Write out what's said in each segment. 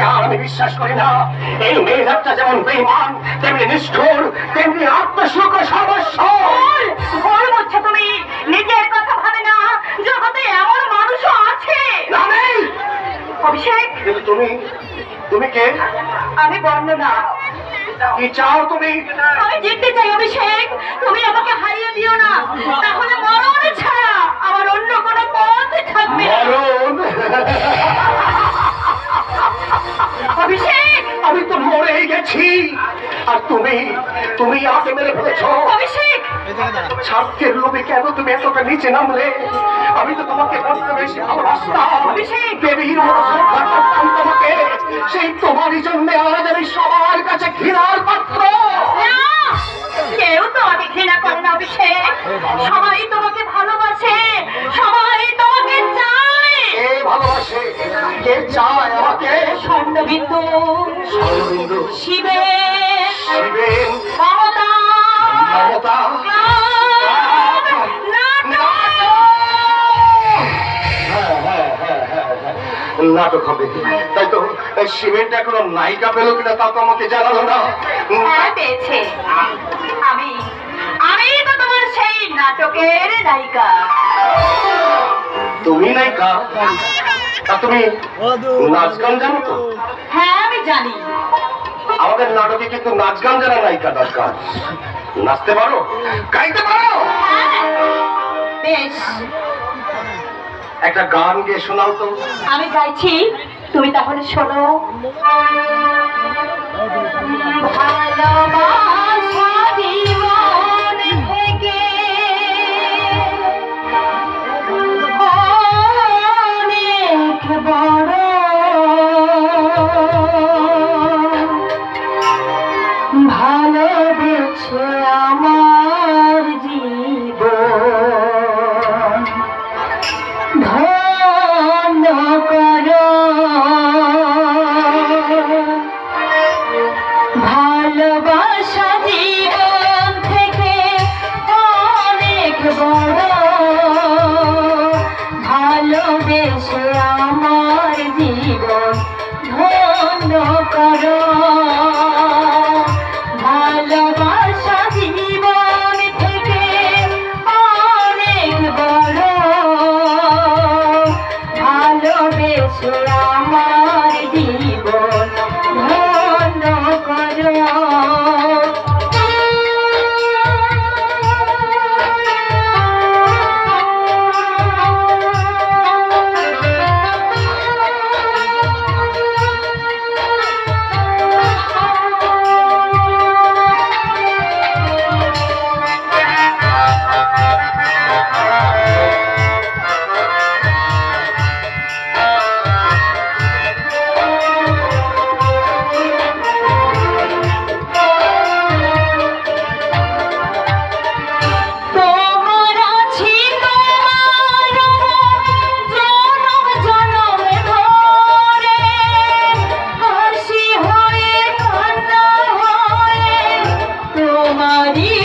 আর আমি বিশ্বাস করি না। এই মেয়েটা যেমন বেইমান তেমনি নিষ্ঠুর তেমনি আত্মশুক সমস্য। ভুল ভুল তুমি নিজের কথা ভাবে না জগতে এমন মানুষও আছে। না নেই। অভিষেক কিন্তু তুমি তুমি কে? আমি বর্ণনা। কি চাও তুমি? আমি জিততে চাই অভিষেক। তুমি আমাকে হারিয়ে দিও না। তাহলে মরণ ছাড়া আমার অন্য কোনো পথ থাকবে মরণ? অভিষেক! আমি তো মরেই গেছি। আর তুমি তুমি আমাকে মেরে ফেলেছো। অভিষেক! স্বার্থের লোভে কেন তুমি এতটা নিচে নামলে? আমি তো তোমাকে বড্ড বেশি ভালোবাসতাম। দেবীর মতো শ্রদ্ধা করতাম তোমাকে। সেই তোমারই জন্য আজ আমি সবার কাছে ঘৃণার পাত্র! কেউ তোমাকে ঘৃণা করে না অভিষেক। সবাই তোমাকে ভালোবাসে। সবাই শিবেন মমতা মমতা। হ্যাঁ, হ্যাঁ। নাটক হবে। তাই তো শিবেনটা এখনও নায়িকা পেল কিনা তা তো আমাকে জানালো না। পেয়েছে। আমি আমি তো তোমার সেই নাটকের নায়িকা। তুমি নায়িকা? তা তুমি নাচ গান জানো তো? হ্যাঁ আমি জানি। আমাদের নাটকে কিন্তু নাচ গান জানা নায়িকা দরকার। নাচতে পারো? গাইতে পারো? হ্যাঁ। বেশ। একটা গান গিয়ে শোনাও তো। আমি গাইছি তুমি তাহলে শোনো। ভালোবাসা তোমারই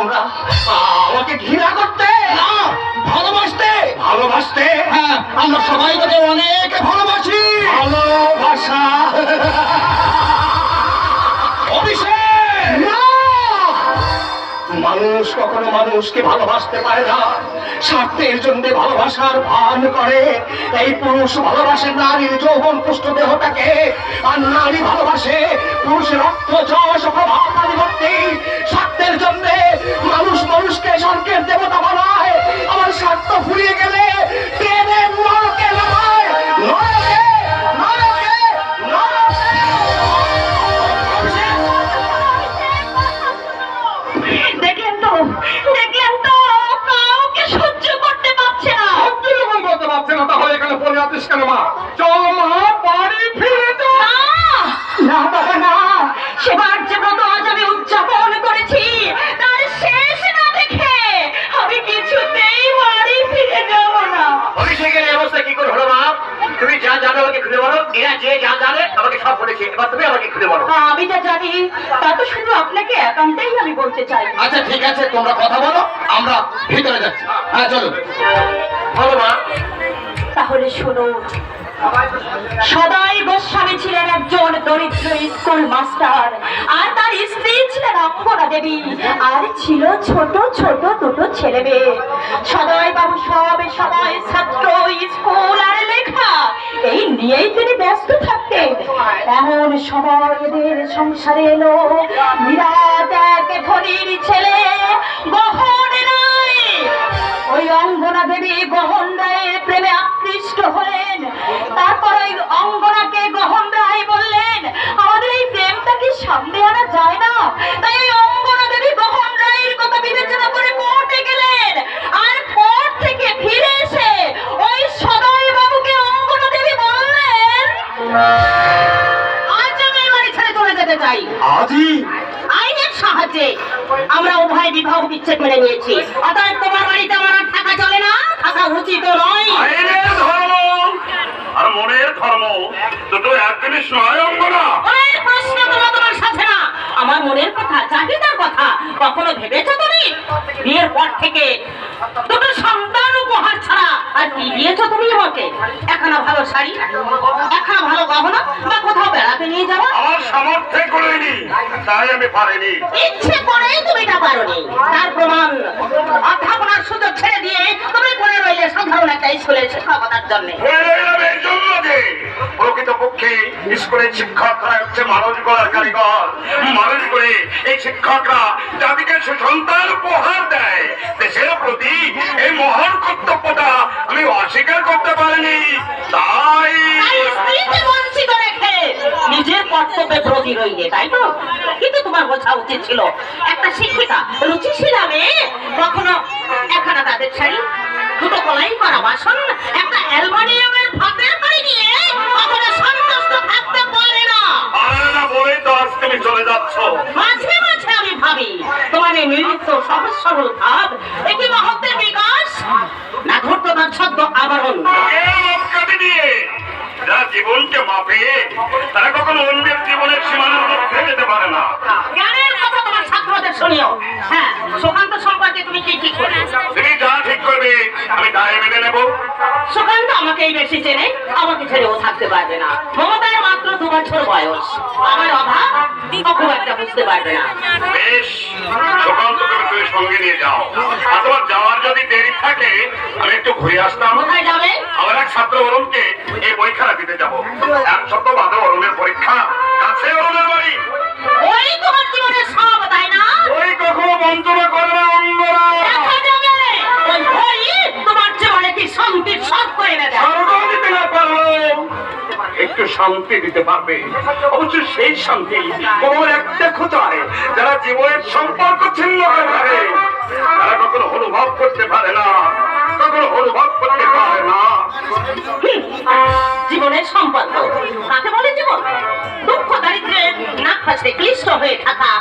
তোমরা আমাকে ঘৃণা করতে? না ভালোবাসতে। ভালোবাসতে? হ্যাঁ আমরা সবাই তোকে অনেক ভালোবাসি। ভালোবাসা। মানুষ কখনো মানুষকে ভালোবাসতে পারে না। স্বার্থের জন্য ভালোবাসার ভান করে। এই পুরুষ ভালোবাসে নারীর যৌবন পুষ্ট দেহটাকে। আর নারী ভালোবাসে পুরুষের রক্ত, যশ, প্রভাব পরিবর্তে স্বার্থের জন্য মানুষ মানুষকে স্বর্গের দেবতা বানায়। আমার স্বার্থ ফুরিয়ে গেলে টেনে নরকে কথা বলো আমরা ভিতরে যাচ্ছি। হ্যাঁ চলো বলো মা। তাহলে শুনুন সদাই গোস্বামী ছিলেন একজন দরিদ্র স্কুল মাস্টার আর তার স্ত্রী ছিলেন অঙ্গনা দেবী। আর ছিল ছোট ছোট দুটো ছেলে মেয়ে। সদয় বাবু সব সময় ছাত্র স্কুল আর লেখা। এই নিয়েই তিনি ব্যস্ত থাকতেন। এমন সময় এদের সংসারে এলো। বিরাট এক ধনির ছেলে। গহন রায় ওই অঙ্গনা দেবী গহন রায়ের প্রেমে আকৃষ্ট হলেন। তারপর ওই অঙ্গনাকে গহন রায় বললেন, আমাদের একখানা ভালো শাড়ি একখানা ভালো গহনা বা নিয়ে যাওয়া আমার সামর্থ্যে করিনি। তাই আমি পারিনি। ইচ্ছে করেই তুমি পারোনি। তার প্রমাণ অধ্যাপনার সুযোগ ছেড়ে দিয়ে তুমি পড়ে রইলে সাধারণ একটা স্কুলের শিক্ষকতার জন্য। রইলাম এই জন্য যে প্রকৃতপক্ষে স্কুলের শিক্ষকরা হচ্ছে মানুষ গড়ার কারিগর। মানুষ করে এই শিক্ষকরা জাতিকে সুসন্তান উপহার দেয়। দেশের প্রতি এই মহান কর্তব্যটা আমি অস্বীকার করতে পারিনি। তাই তাই বঞ্চিত রেখে নিজের কর্তব্যে প্রতি রইলে তাই তো? কিন্তু তোমার বোঝা উচিত ছিল। একটা শিক্ষিকা রুচিশীল মেয়ে কখনো একখানা তাদের শাড়ি দুটো কলাই করা বাসন একটা অ্যালবানিয়ামের ভাতের বাড়ি নিয়ে কখনো সন্তুষ্ট থাকতে পারে না। আর না বলেই তো আজ তুমি চলে যাচ্ছ। মাঝে মাঝে আমি ভাবি তোমার এই নৃত্য সহজ সরল ভাব একটি মহত্বের বিকাশ? না ধূর্ততার ছদ্ম আবরণ। এ মাপ যারা জীবনকে মাপে তারা কখনো অন্যের জীবনের সীমানার মধ্যে যেতে পারে না। জ্ঞানের কথা তোমার ছাত্রদের শুনিও। হ্যাঁ সুকান্ত সম্পর্কে তুমি কি ঠিক করে? তুমি যা করবে? আমি তাই মেনে নেব। সুকান্ত আমাকেই বেশি চেনে আমাকে ছেড়ে ও থাকতে পারবে না। মমতার মাত্র দু বছর বয়স। আমার অভাব খুব একটা বুঝতে পারবে না। বেশ সুকান্তকে তুমি সঙ্গে নিয়ে যাও। তোমার যাওয়ার যদি দেরি থাকে আমি একটু ঘুরে আসতাম। কোথায় যাবে? আমার এক ছাত্র অরুণকে এই পরীক্ষাটা দিতে যাব। এক সপ্তাহ বাদে অরুণের পরীক্ষা। কাছে অরুণের বাড়ি। ওই তোমার জীবনের সব তাই না? ওই কখনো বঞ্চনা করে না অন্যরা। তোমার জীবনে কি সব করে দিতে না একটু শান্তি দিতে পারবে। অবশ্য সেই শান্তি কোমর একটা খোঁচায় যারা জীবনের সম্পর্ক ছিন্ন হয়ে থাকে তারা কখনো অনুভব করতে পারে না কখনো অনুভব করতে পারে না। জীবনের সম্পর্ক বলে জীবন? দুঃখ দারিদ্রে নাক ফাঁসতে ক্লিষ্ট হয়ে থাকা।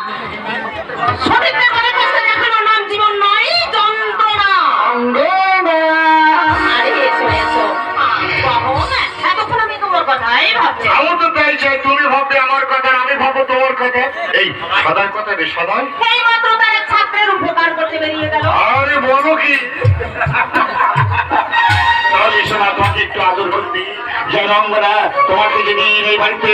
আমি তোমার কথা তাই ভাবছে আমার তো তাই চাই তুমি ভাববে আমার কথা আমি ভাবো তোমার কথা। এই সদাই কথা রে সদাই। এই মাত্র তার এক ছাত্রের উপকার করতে বেরিয়ে গেল। আরে বলো কি? তোমাকে একটু আদর করতে জনঙ্গনা তোমাকে যেদিন এই বাড়িতে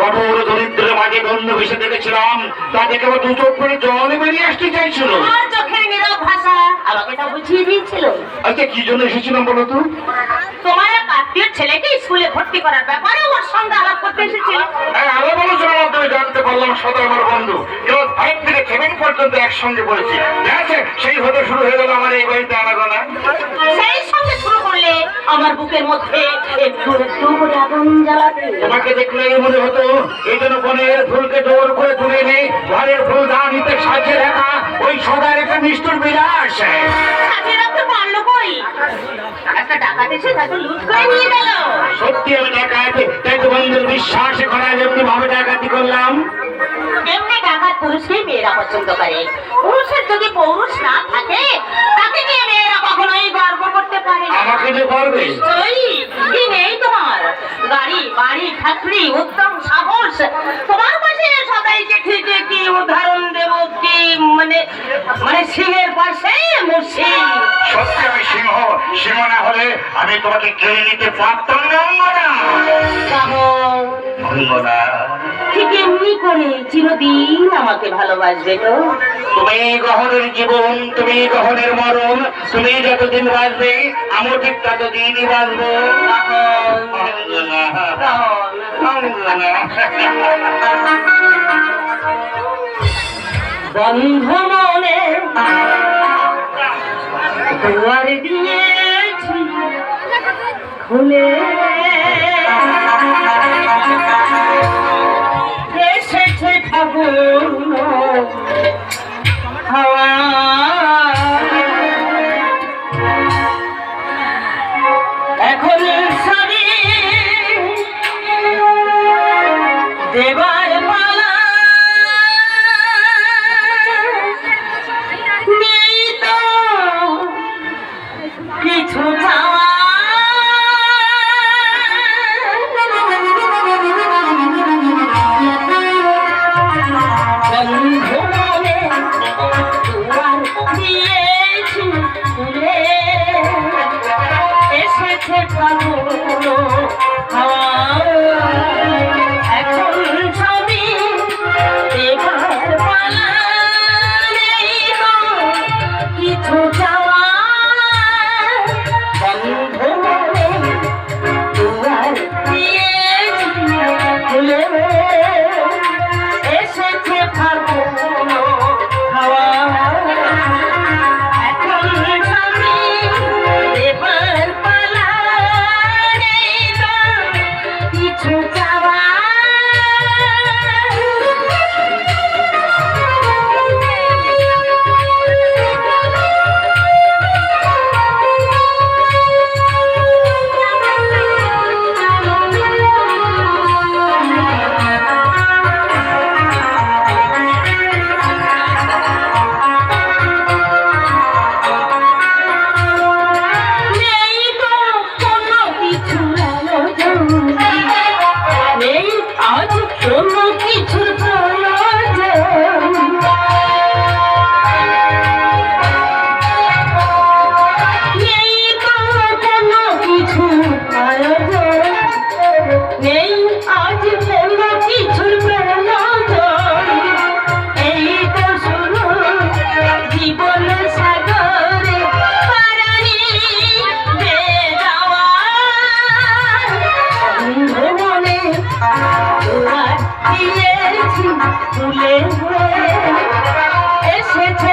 কঠোর দরিদ্রের মাঝে দণ্ড ভেসে দেখেছিলাম তা দেখে আমার দু চোখ করে জল বেরিয়ে আসতে চাইছিল। চোখের ভাষা আমাকে তা বুঝিয়ে দিয়েছিল। আচ্ছা কি জন্য এসেছিলাম বলো তো? তোমার আত্মীয় ছেলেকে স্কুলে ভর্তি করার ব্যাপারে ওর সঙ্গে আলাপ করতে এসেছিল। আমার আলোচনার মাধ্যমে জানতে পারলাম সদা আমার বন্ধু এবং ফাইভ থেকে সেভেন পর্যন্ত একসঙ্গে পড়েছি। দেখছে সেই হতে শুরু হয়ে গেল আমার এই বাড়িতে আনাগোনা। সেই সঙ্গে শুরু করলে আমার বুকের মধ্যে একটু একটু করে আগুন জ্বালাতে। তোমাকে দেখলে মনে হতো এই জন্য বনের ফুলকে জোর করে তুলে এনে ঘরের ফুল দানিতে সাজিয়ে রাখা ওই সদার একটা নিষ্ঠুর বিলাস। সাথে রাখতে পারল কই? একটা ডাকাত এসে তাকে লুট করে নিয়ে গেল। সত্যি আমি ডাকাত তাই তো বন্ধুর বিশ্বাসে করা যেমনি ভাবে ডাকাতি করলাম। এমনি ডাকাত পুরুষকেই মেয়েরা পছন্দ করে। পুরুষের যদি পৌরুষ না থাকে তাকে আমাকে যে করবে কি নেই তোমার? গাড়ি বাড়ি ঠাকরি উত্তম সাহস। তোমার পাশে সবাইকে ঠিক কি উদাহরণ দেব কি মানে মানে সিংহের পাশে মুসি সত্যি আমি সিংহ সিংহ না হলে আমি তোমাকে কেড়ে নিতে পারতাম না অঙ্গনা অঙ্গনা ঠিক এমনি করে চিরদিন আমাকে ভালোবাসবে তো তুমি গহনের জীবন তুমি গহনের মরণ তুমি যতদিন বাঁচবে আমি ঠিক ততদিনই বাঁচবো। বন্ধ মনে দুয়ার দিয়েছি খুলে হাওয়া খুলে বেছে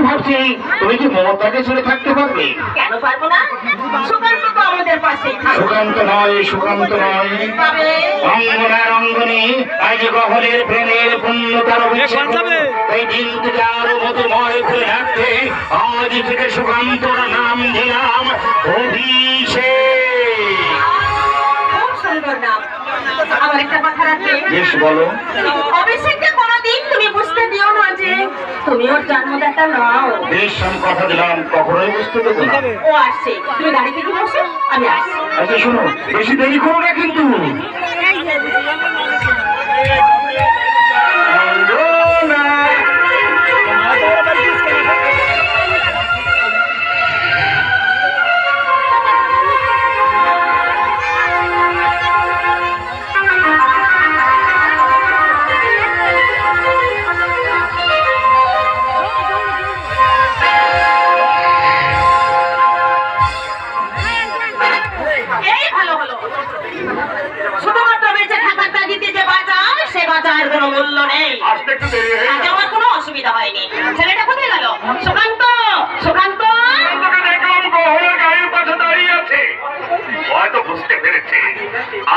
আমি ভাবছি তুমি কি মমতাকে ছেড়ে থাকতে পারবে? কেন পারব না? সুকান্ত তো আমাদের পাশেই সুকান্ত নয় সুকান্ত নয়। অঙ্গনার অঙ্গনে আজ গহরের প্রেমের এই দিনটিকে আরও মধুময় করে রাখতে আজ থেকে সুকান্তর নাম দিলাম অভিষেক। আমার একটা কথা রাখবে বেশ বলো। অভিষেককে কোনোদিন তুমি বুঝতে দিও না যে তুমি ওর জন্মদাতা নাও। বেশ আমি কথা দিলাম। কখনোই বুঝতে দেবো না। ও আসছে। তুমি গাড়ি থেকে বসে আমি আসছি। আচ্ছা শোনো বেশি দেরি করো না কিন্তু।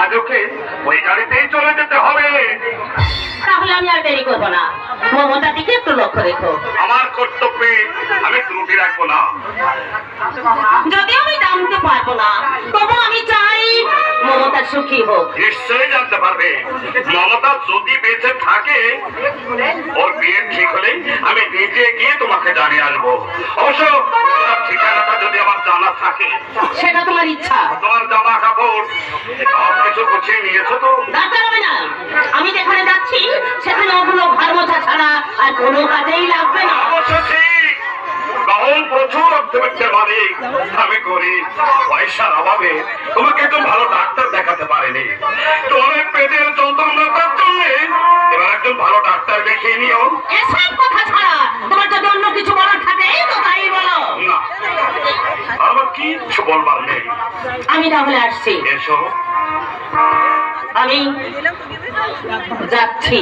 আজ ওই গাড়িতেই চলে যেতে হবে। আমি আর দেরি করব না। মমতার দিকে একটু লক্ষ্য রেখো। আমার কর্তব্যে আমি ত্রুটি রাখব না। যদিও আমি জানতে পারব না তবু আমি চাই মমতা সুখী হোক। নিশ্চয়ই জানতে পারবে। মমতা যদি বেঁচে থাকে ওর বিয়ে ঠিক হলে আমি নিজে গিয়ে তোমাকে জানিয়ে আসব অবশ্য ঠিকানাটা যদি আমার জানা থাকে সেটা তোমার ইচ্ছা। তোমার জামা কাপড় সব কিছু গুছিয়ে নিয়েছো তো? না। আমি যেখানে যাচ্ছি সেখানে ওগুলো ঘর মোছা ছাড়া আর কোনো কাজেই লাগবে না। অবশ্য ঠিক কারণ প্রচুর অর্থবিত্তের মালিক আমি করি। পয়সার অভাবে তোমাকে ভালো ডাক্তার দেখাতে পারেনি। তোমার ওই পেটের যন্ত্রণাটার জন্য এবার একজন ভালো ডাক্তার দেখিয়ে নিও। এসব কথা ছাড়া তোমার যদি অন্য কিছু বলার থাকে তো তাই বলো। না আমার কিচ্ছু বলবার নেই। আমি তাহলে আসছি। এসো। আমি যাচ্ছি।